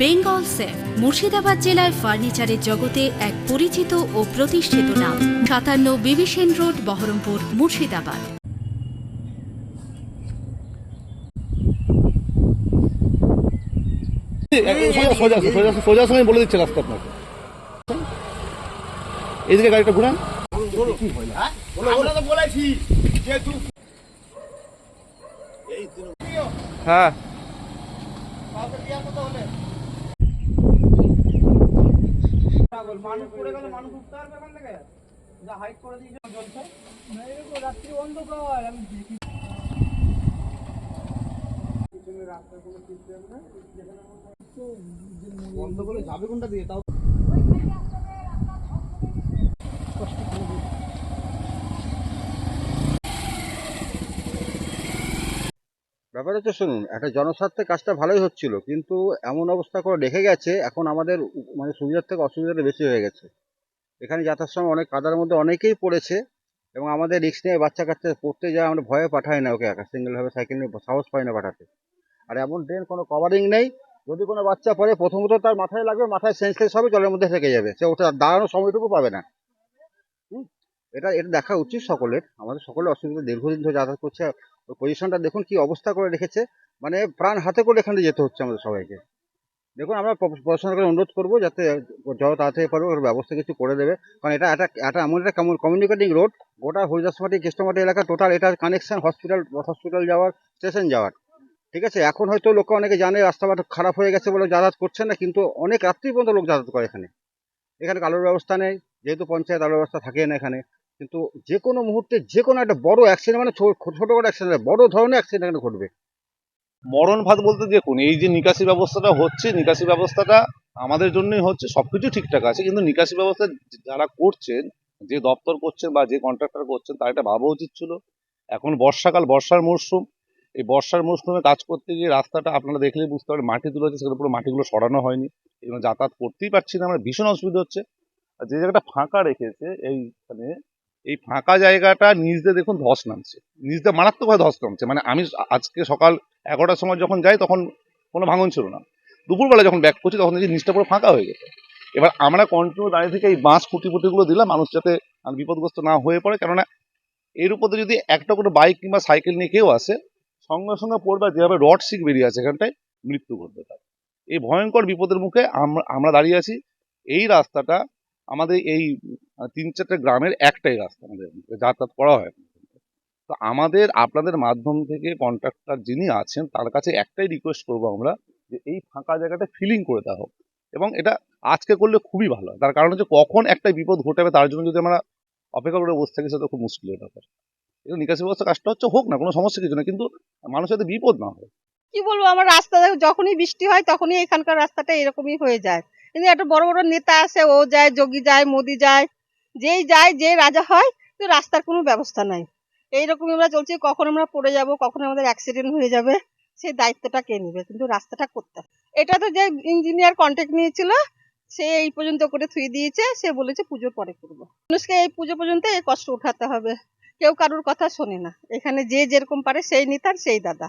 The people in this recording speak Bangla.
বেঙ্গল সেফ, মুর্শিদাবাদ জেলায় ফার্নিচারের জগতে এক পরিচিত ও প্রতিষ্ঠিত নাম। সাতান্ন বিবিসেন রোড, বহরমপুর, মুর্শিদাবাদ। বলে দিচ্ছে রাস্তা আপনাকে। এইদিকে গাড়িটা ঘুরান। হ্যাঁ। মানুষ পড়ে গেলে মানুষ উঠতে পারবে এখান থেকে? যা হাইট করে দিয়েছে জ্বলছে রাত্রি অন্ধকার আমি দেখি। বন্ধ করে যাবে কোনটা দিয়ে? তাও ব্যাপার হচ্ছে শুনুন, একটা জনস্বার্থে কাজটা ভালোই হচ্ছিল, কিন্তু এমন অবস্থা করে রেখে গেছে, এখন আমাদের মানে সুবিধার থেকে অসুবিধাটা বেশি হয়ে গেছে এখানে যাতায়াত সময় অনেক, কাদার মধ্যে অনেকেই পড়েছে, এবং আমাদের রিক্স নিয়ে বাচ্চা কাচ্চা পড়তে যায় আমরা ভয়ে পাঠাই না ওকে একা, সিঙ্গেলভাবে সাইকেল নিয়ে সাহস পাই না পাঠাতে আর এমন ট্রেন কোনো কভারিং নেই, যদি কোনো বাচ্চা পড়ে, প্রথমত তার মাথায় লাগবে, মাথায় সেন্সলেস হবে, জলের মধ্যে থেকে যাবে, সে ওটা দাঁড়ানোর সময়টুকু পাবে না? এটা এটা দেখা উচিত সকলের, আমাদের সকলের অসুবিধা, দীর্ঘদিন ধরে যাতায়াত করছে ওই পজিশনটা দেখুন কি অবস্থা করে রেখেছে। মানে প্রাণ হাতে করে এখানে যেতে হচ্ছে আমাদের সবাইকে। দেখুন, আমরা প- প্রশাসন করে অনুরোধ করব যাতে যত তাড়াতাড়ি পারব ওর ব্যবস্থা কিছু করে দেবে। কারণ এটা একটা একটা এমন একটা কমিউনিকেটিং রোড গোটা হরিদাসমাটি কৃষ্ণমাটি এলাকা টোটাল এটা কানেকশন হসপিটাল হসপিটাল যাওয়ার স্টেশন যাওয়ার। ঠিক আছে? এখন হয়তো লোক অনেকে জানে রাস্তাঘাট খারাপ হয়ে গেছে বলে যাতায়াত করছে না, কিন্তু অনেক রাত্রি পর্যন্ত লোক যাতায়াত করে এখানে। এখানে কালোর ব্যবস্থা নেই, যেহেতু পঞ্চায়েত আলোর ব্যবস্থা থাকে না এখানে। কিন্তু যে কোনো মুহূর্তে যে কোনো একটা বড় অ্যাক্সিডেন্ট মানে ছো- ছোটখাটো অ্যাক্সিডেন্ট বড় ধরনের অ্যাক্সিডেন্ট ঘটবে। মরণ ভাত বলতে দেখুন, এই যে নিকাশি ব্যবস্থাটা হচ্ছে, নিকাশি ব্যবস্থাটা আমাদের জন্যই হচ্ছে সব সবকিছু ঠিকঠাক আছে, কিন্তু নিকাশি ব্যবস্থা যারা করছেন, যে দপ্তর করছেন বা যে কন্ট্রাক্টর করছেন, তার এটা ভাবা উচিত ছিল। এখন বর্ষাকাল, বর্ষার মরশুম, এই বর্ষার মরশুমে কাজ করতে গিয়ে রাস্তাটা আপনারা দেখলেই বুঝতে পারেন মাটি তুলে হচ্ছে, সেখানে পুরো মাটিগুলো সরানো হয়নি। এগুলো যাতায়াত করতেই পারছি না, আমরা ভীষণ অসুবিধা হচ্ছে। আর যে জায়গাটা ফাঁকা রেখেছে এইখানে এই ফাঁকা জায়গাটা নিচ দিয়ে দেখুন ধস নামছে। নিচ দিয়ে মারাত্মকভাবে ধস নামছে। মানে আমি আজকে সকাল এগারোটার সময় যখন যাই তখন কোনো ভাঙন ছিল না। দুপুরবেলা যখন ব্যাক করছি তখন দেখি নিচটা পুরো ফাঁকা হয়ে গেছে। এবার আমরা কন্টিনিউ দাঁড়িয়ে থেকে এই বাঁশ খুঁটি ফুটিগুলো দিলাম, মানুষ যাতে বিপদগ্রস্ত না হয়ে পড়ে। কেননা এর উপরে যদি একটা কোনো বাইক কিংবা সাইকেল নিয়ে কেউ আসে, সঙ্গে সঙ্গে পড়বে যেভাবে রড সিক বেরিয়ে আছে এখানটায়, মৃত্যু ঘটবে তার। এই ভয়ঙ্কর বিপদের মুখে আমরা দাঁড়িয়ে আছি। এই রাস্তাটা আমাদের এই তিন চারটে গ্রামের একটাই রাস্তা আমাদের যাতায়াত করা হয়। তো আমাদের, আপনাদের মাধ্যম থেকে কন্ট্রাক্টর যিনি আছেন, তার কাছে একটাই রিকোয়েস্ট করব আমরা যে এই ফাঁকা জায়গাটা ফিলিং করে দেওয়া হোক। এবং এটা আজকে করলে খুবই ভালো তার কারণ হচ্ছে কখন একটা বিপদ ঘটাবে তার জন্য যদি আমরা অপেক্ষা করে বসে থাকি, সেটা খুব মুশকিলের ব্যাপার এটা নিকাশি ব্যবস্থা কাজটা হচ্ছে হোক না, কোনো সমস্যা কিছু না, কিন্তু মানুষের যাতে বিপদ না হয়। কি বলব, আমার রাস্তা যখনই বৃষ্টি হয়, তখনই এখানকার রাস্তাটা এরকমই হয়ে যায়। কিন্তু একটা বড় বড় নেতা আছে, ও যায়, যোগী যায়, মোদি যায় যেই যায়, যে রাজা হয়, তো রাস্তার কোনো ব্যবস্থা নাই। এইরকমই আমরা চলছি, কখন আমরা পড়ে যাব, কখন আমাদের অ্যাক্সিডেন্ট হয়ে যাবে, সেই দায়িত্বটা কে নেবে? কিন্তু রাস্তাটা করতে। এটা তো যে ইঞ্জিনিয়ার কন্ট্যাক্ট নিয়েছিল, সে এই পর্যন্ত করে থুই দিয়েছে, সে বলেছে পুজোর পরে করব। মানুষকে এই পুজো পর্যন্ত এই কষ্ট উঠাতে হবে। কেউ কারোর কথা শোনে না। এখানে যে যেরকম পারে সেই নিতার, সেই দাদা।